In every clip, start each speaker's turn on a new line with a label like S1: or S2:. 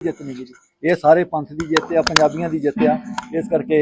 S1: ਜਿੱਤ ਨਹੀਂ ਜੀ। ਇਹ ਸਾਰੇ ਪੰਥ ਦੀ ਜਿੱਤ ਆ ਪੰਜਾਬੀਆਂ ਦੀ ਜਿੱਤ ਆ। ਇਸ ਕਰਕੇ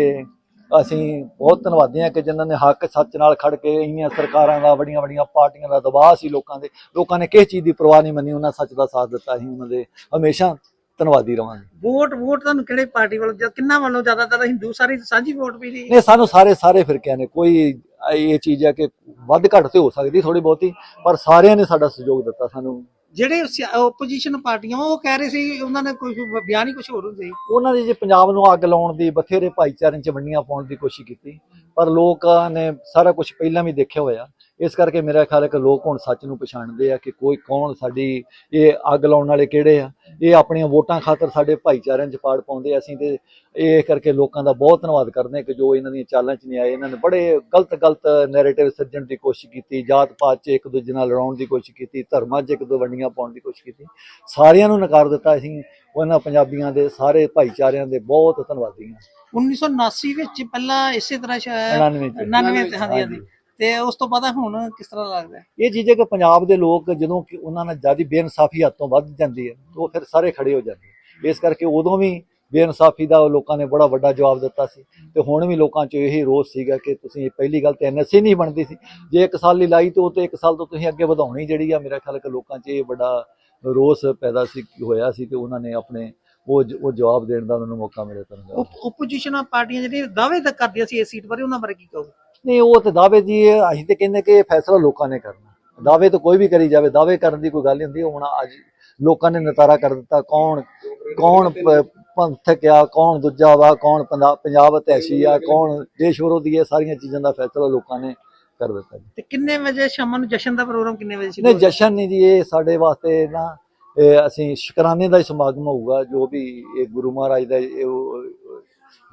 S1: ਅਸੀਂ ਬਹੁਤ ਧੰਨਵਾਦੀ ਹਾਂ ਕਿ ਜਿਨ੍ਹਾਂ ਨੇ ਹੱਕ ਸੱਚ ਨਾਲ ਖੜ ਕੇ ਇੰਨੀਆਂ ਸਰਕਾਰਾਂ ਦਾ ਵੱਡੀਆਂ ਵੱਡੀਆਂ ਪਾਰਟੀਆਂ ਦਾ ਦਬਾਅ ਸੀ ਲੋਕਾਂ ਦੇ। ਲੋਕਾਂ ਨੇ ਕਿਸੇ ਚੀਜ਼ ਦੀ ਪਰਵਾਹ ਨਹੀਂ ਮੰਨੀ ਉਹਨਾਂ ਸੱਚ ਦਾ ਸਾਥ ਦਿੱਤਾ ਅਸੀਂ ਉਹਨਾਂ ਦੇ। ਹਮੇਸ਼ਾ ਧੰਨਵਾਦੀ ਰਵਾਂਗੇ
S2: ਵੋਟ ਵੋਟ ਤੁਹਾਨੂੰ ਕਿਹੜੇ ਪਾਰਟੀ ਵੱਲੋਂ ਜਾਂ ਕਿੰਨਾ ਵੱਲੋਂ ਜ਼ਿਆਦਾਤਰ ਹਿੰਦੂ ਸਾਰੀ ਸਾਂਝੀ ਵੋਟ ਵੀ ਦੀ
S1: ਨੇ ਸਾਨੂੰ ਸਾਰੇ ਸਾਰੇ ਫਿਰਕਿਆਂ ਨੇ। ਕੋਈ ਇਹ ਚੀਜ਼ ਹੈ ਕਿ ਵੱਧ ਘੱਟ ਤੇ ਹੋ ਸਕਦੀ ਥੋੜੀ ਬਹੁਤੀ ਪਰ ਸਾਰਿਆਂ ਨੇ ਸਾਡਾ ਸਹਿਯੋਗ ਦਿੱਤਾ ਸਾਨੂੰ।
S2: ਜਿਹੜੇ ਆਪੋਜੀਸ਼ਨ ਪਾਰਟੀਆਂ ਉਹ ਕਹਿ ਰਹੇ ਸੀ ਉਹਨਾਂ ਨੇ ਕੋਈ ਬਿਆਨ ਹੀ ਕੁਝ ਹੋਰ ਹੁੰਦੇ
S1: ਉਹਨਾਂ ਨੇ ਜੇ ਪੰਜਾਬ ਨੂੰ ਅੱਗ ਲਾਉਣ ਦੀ ਬਥੇਰੇ ਭਾਈਚਾਰਿਆਂ 'ਚ ਵੰਡੀਆਂ ਪਾਉਣ ਦੀ ਕੋਸ਼ਿਸ਼ ਕੀਤੀ ਪਰ ਲੋਕਾਂ ਨੇ ਸਾਰਾ ਕੁਝ ਪਹਿਲਾਂ ਵੀ ਦੇਖਿਆ ਹੋਇਆ। ਇਸ ਕਰਕੇ ਮੇਰਾ ਖਿਆਲ ਹੈ ਕਿ ਲੋਕ ਹੁਣ ਸੱਚ ਨੂੰ ਪਛਾਣਦੇ ਆ ਕਿ ਕੋਈ ਕੌਣ ਸਾਡੀ ਇਹ ਅੱਗ ਲਾਉਣ ਵਾਲੇ ਕਿਹੜੇ ਆ? ਇਹ ਆਪਣੀਆਂ ਵੋਟਾਂ ਖਾਤਰ ਸਾਡੇ ਭਾਈਚਾਰਿਆਂ 'ਚ ਪਾੜ ਪਾਉਂਦੇ ਆ। ਅਸੀਂ ਤੇ ਇਹ ਕਰਕੇ ਲੋਕਾਂ ਦਾ ਬਹੁਤ ਧੰਨਵਾਦ ਕਰਦੇ ਕਿ ਜੋ ਇਹਨਾਂ ਦੀਆਂ ਚਾਲਾਂ 'ਚ ਨਹੀਂ ਆਏ। ਇਹਨਾਂ ਨੇ ਬੜੇ ਗਲਤ ਗਲਤ ਨੈਰੇਟਿਵ ਸਿਰਜਣ ਦੀ ਕੋਸ਼ਿਸ਼ ਕੀਤੀ ਜਾਤ ਪਾਤ 'ਚ ਇੱਕ ਦੂਜੇ ਨਾਲ ਲੜਾਉਣ ਦੀ ਕੋਸ਼ਿਸ਼ ਕੀਤੀ ਧਰਮਾਂ 'ਚ ਇੱਕ ਦੋ ਵੰਡੀਆਂ ਪਾਉਣ ਦੀ ਕੋਸ਼ਿਸ਼ ਕੀਤੀ। ਸਾਰਿਆਂ ਨੂੰ ਨਕਾਰ ਦਿੱਤਾ ਅਸੀਂ। ਉਹਨਾਂ ਪੰਜਾਬੀਆਂ ਦੇ ਸਾਰੇ ਭਾਈਚਾਰਿਆਂ ਦੇ ਬਹੁਤ ਧੰਨਵਾਦੀ ਹਾਂ।
S2: 1979 ਵਿੱਚ ਪਹਿਲਾਂ ਇਸੇ ਤਰ੍ਹਾਂ ਸ਼ਾਇਦ
S1: 99 'ਚ।
S2: 99 ਤੇ ਹਾਂਜੀ। ਹਾਂਜੀ। ਤੇ ਉਸ ਤੋਂ ਬਾਅਦ ਹੁਣ ਕਿਸ ਤਰ੍ਹਾਂ ਲੱਗਦਾ
S1: ਇਹ ਚੀਜ਼ ਹੈ ਕਿ ਪੰਜਾਬ ਦੇ ਲੋਕ ਜਦੋਂ ਕਿ ਉਹਨਾਂ ਨਾਲ ਜ਼ਿਆਦਾ ਬੇਇਨਸਾਫੀ ਹੱਥੋਂ ਵੱਧ ਜਾਂਦੀ ਹੈ, ਉਹ ਫਿਰ ਸਾਰੇ ਖੜੇ ਹੋ ਜਾਂਦੇ ਇਸ ਕਰਕੇ ਉਦੋਂ ਵੀ ਬੇਇਨਸਾਫੀ ਦਾ ਲੋਕਾਂ ਨੇ ਬੜਾ ਵੱਡਾ ਜਵਾਬ ਦਿੱਤਾ ਸੀ ਤੇ ਹੁਣ ਵੀ ਲੋਕਾਂ 'ਚ ਇਹੀ ਰੋਸ ਸੀਗਾ ਕਿ ਤੁਸੀਂ ਇਹ ਪਹਿਲੀ ਗੱਲ ਤੇ ਐਨਐਸਏ ਨਹੀਂ ਬਣਦੀ ਸੀ। ਜੇ ਇੱਕ ਸਾਲ ਲਈ ਲਾਈ ਤੇ ਉਹ ਤੇ ਇੱਕ ਸਾਲ ਤੋਂ ਤੁਸੀਂ ਅੱਗੇ ਵਧਾਉਣੀ ਜਿਹੜੀ ਆ, ਮੇਰਾ ਖਿਆਲ ਕਿ ਲੋਕਾਂ 'ਚ ਇਹ ਵੱਡਾ ਰੋਸ ਪੈਦਾ ਸੀ, ਹੋਇਆ ਸੀ ਤੇ ਉਹਨਾਂ ਨੇ ਆਪਣੇ ਉਹ ਜ- ਉਹ ਜਵਾਬ ਦੇਣ ਦਾ ਉਹਨਾਂ ਨੂੰ ਮੌਕਾ ਮਿਲਿਆ ਤੁਹਾਨੂੰ
S2: ਆਪੋਜੀਸ਼ਨ ਪਾਰਟੀਆਂ ਜਿਹੜੀਆਂ ਦਾਅਵੇ ਤੱਕ ਕਰਦੀਆਂ ਸੀ ਇਸ ਸੀਟ ਬਾਰੇ ਉਹਨਾਂ ਬਾਰੇ ਕੀ ਕਹੋਗੇ?
S1: ਨਹੀਂ ਉਹ ਤੇ ਦਾਅਵੇ ਦੀ ਇਹ ਅਸੀਂ ਤੇ ਕਹਿੰਦੇ ਕਿ ਇਹ ਫੈਸਲਾ ਲੋਕਾਂ ਨੇ ਕਰਨਾ। ਦਾਅਵੇ ਤਾਂ ਕੋਈ ਵੀ ਕਰੀ ਜਾਵੇ ਦਾਅਵੇ ਕਰਨ ਦੀ ਕੋਈ ਗੱਲ ਨਹੀਂ ਹੁੰਦੀ। ਹੁਣ ਅੱਜ ਲੋਕਾਂ ਨੇ ਨਤਾਰਾ ਕਰ ਦਿੱਤਾ ਕੌਣ ਕੌਣ ਪੰਥਕ ਆ ਕੌਣ ਦੂਜਾ ਵਾ ਕੌਣ ਪੰਜਾਬ ਇਤਿਹਾਸੀ ਆ ਕੌਣ ਦੇਸ਼ ਵਿਰੋਧੀ ਹੈ ਸਾਰੀਆਂ ਚੀਜ਼ਾਂ ਦਾ ਫੈਸਲਾ ਲੋਕਾਂ ਨੇ ਕਰ ਦਿੱਤਾ ਜੀ।
S2: ਤੇ ਕਿੰਨੇ ਵਜੇ ਸ਼ਾਮ ਨੂੰ ਜਸ਼ਨ ਦਾ ਪ੍ਰੋਗਰਾਮ ਕਿੰਨੇ ਵਜੇ ਸ਼ੁਰੂ
S1: ਨਹੀਂ? ਜਸ਼ਨ ਨਹੀਂ ਜੀ ਇਹ ਸਾਡੇ ਵਾਸਤੇ ਨਾ ਅਸੀਂ ਸ਼ੁਕਰਾਨੇ ਦਾ ਹੀ ਸਮਾਗਮ ਹੋਊਗਾ ਜੋ ਵੀ ਇਹ ਗੁਰੂ ਮਹਾਰਾਜ ਦਾ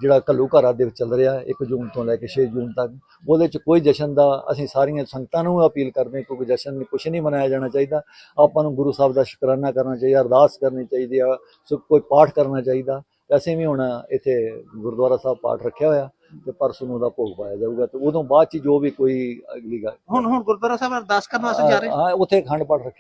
S1: ਜਿਹੜਾ ਘੱਲੂ ਘਰਾ ਦੇ ਵਿੱਚ ਚੱਲ ਰਿਹਾ 1 ਜੂਨ ਤੋਂ ਲੈ ਕੇ 6 ਜੂਨ ਤੱਕ ਉਹਦੇ ਚ ਕੋਈ ਜਸ਼ਨ ਦਾ ਅਸੀਂ ਸਾਰੀਆਂ ਸੰਗਤਾਂ ਨੂੰ ਅਪੀਲ ਕਰਦੇ ਕਿਉਂਕਿ ਜਸ਼ਨ ਨਹੀਂ ਕੁਛ ਨਹੀਂ ਮਨਾਇਆ ਜਾਣਾ ਚਾਹੀਦਾ। ਆਪਾਂ ਨੂੰ ਗੁਰੂ ਸਾਹਿਬ ਦਾ ਸ਼ੁਕਰਾਨਾ ਕਰਨਾ ਚਾਹੀਦਾ ਅਰਦਾਸ ਕਰਨੀ ਚਾਹੀਦੀ ਆ ਸੋ ਕੋਈ ਪਾਠ ਕਰਨਾ ਚਾਹੀਦਾ। ਅਸੀਂ ਵੀ ਹੁਣ ਇੱਥੇ ਗੁਰਦੁਆਰਾ ਸਾਹਿਬ ਪਾਠ ਰੱਖਿਆ ਹੋਇਆ ਤੇ ਪਰਸੋਂ ਨੂੰ ਉਹਦਾ ਭੋਗ ਪਾਇਆ ਜਾਊਗਾ ਤੇ ਉਦੋਂ ਬਾਅਦ ਚ ਜੋ ਵੀ ਕੋਈ ਅਗਲੀ ਗੱਲ
S2: ਹੁਣ ਹੁਣ ਗੁਰਦੁਆਰਾ ਸਾਹਿਬ ਅਰਦਾਸ ਕਰਨ ਵਾਸਤੇ ਜਾ ਰਹੇ
S1: ਹਾਂ? ਉੱਥੇ ਅਖੰਡ ਪਾਠ